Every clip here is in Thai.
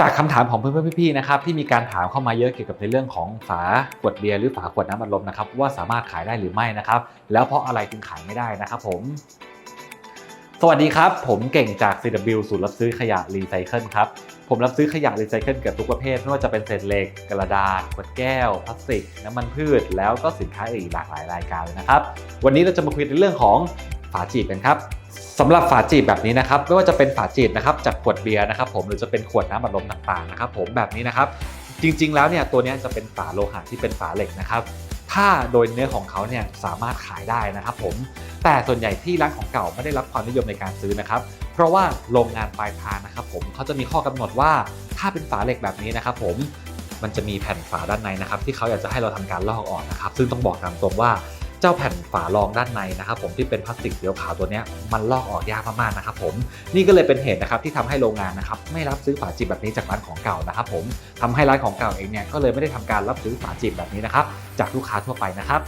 จากคำถามของเพื่อนๆพี่ๆนะครับที่มีการถามเข้ามาเยอะเกี่ยวกับในเรื่องของฝาขวดเบียร์หรือฝาขวดน้ำอัดลมนะครับว่าสามารถขายได้หรือไม่นะครับ แล้วเพราะอะไรจึงขายไม่ได้นะครับผม สวัสดีครับ ผมเก่งจาก CW ศูนย์รับซื้อขยะรีไซเคิลครับผมรับซื้อขยะรีไซเคิลเกือบทุกประเภทไม่ว่าจะเป็นเศษเหล็ก กระดาษ ขวดแก้ว พลาสติก น้ำมันพืช แล้วก็สินค้าอีกหลากหลายรายการเลยนะครับ วันนี้เราจะมาคุยในเรื่องของาจีบกันครับสำหรับฝาจีบแบบนี้นะครับไม่ว่าจะเป็นฝาจีบนะครับจากขวดเบียร์นะครับผมหรือจะเป็นขวดน้ำอัดลมต่างๆนะครับผมแบบนี้นะครับจริงๆแล้วเนี่ยตัวนี้จะเป็นฝาโลหะที่เป็นฝาเหล็กนะครับถ้าโดยเนื้อของเขาเนี่ยสามารถขายได้นะครับผมแต่ส่วนใหญ่ที่ร้านของเก่าไม่ได้รับความนิยมในการซื้อนะครับเพราะว่าโรงงานปลายทางนะครับผมเขาจะมีข้อกำหนดว่าถ้าเป็นฝาเหล็กแบบนี้นะครับผมมันจะมีแผ่นฝาด้านในนะครับที่เขาอยากจะให้เราทำการลอกออกนะครับซึ่งต้องบอกตามตรงว่า เจ้าแผ่นฝารองด้านในนะครับผมที่เป็นพลาสติกเขียวขาวตัวนี้มันลอกออกยากมากๆนะครับผมนี่ก็เลยเป็นเหตุนะครับที่ทำให้โรงงานนะครับไม่รับซื้อฝาจีบแบบนี้จากร้านของเก่านะครับผมทำให้ร้านของเก่าเองเนี่ยก็เลยไม่ได้ทำการรับซื้อฝาจีบแบบนี้นะครับจากลูกค้าทั่วไปนะครับ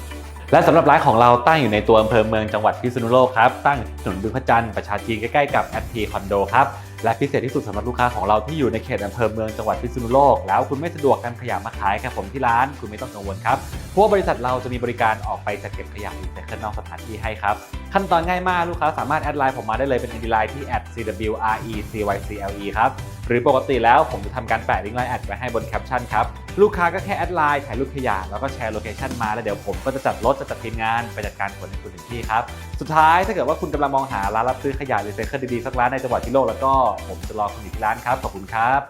และสำหรับร้านของเราตั้งอยู่ในตัวอำเภอเมืองจังหวัดพิษณุโลกครับ ตั้งถนนบึงพระจันทร์ประชาจีใกล้ๆกับแอทีคอนโดครับ และพิเศษที่สุดสำหรับลูกค้าของเราที่อยู่ในเขตอำเภอเมืองจังหวัดพิษณุโลก แล้วคุณไม่สะดวกนำขยะมาขายกับผมที่ร้าน คุณไม่ต้องกังวลครับ เพราะบริษัทเราจะมีบริการออกไปจัดเก็บขยะรีไซเคิลนอกสถานที่ให้ครับ ขั้นตอนง่ายมากลูกค้าสามารถแอดไลน์ผมมาได้เลยเป็นไอดีไลน์ที่ @cwrecycle ครับ หรือปกติแล้วผมจะทำการแปะลิงก์ไลน์แอดไว้ให้บนแคปชั่นครับ ลูกค้าก็แค่แอดไลน์ถ่ายรูปขยะแล้วก็แชร์โลเคชันมาแล้วเดี๋ยวผมก็จะจัดรถจะจัดทีมงานไปจัดการขนให้คุณถึงที่ครับ สุดท้ายถ้าเกิดว่าคุณกำลังมองหาร้านรับซื้อขยะรีไซเคิลดีๆสักร้านในจังหวัดพิโลกแล้วก็ผมจะรอคุณอยู่ที่ร้านครับขอบคุณครับ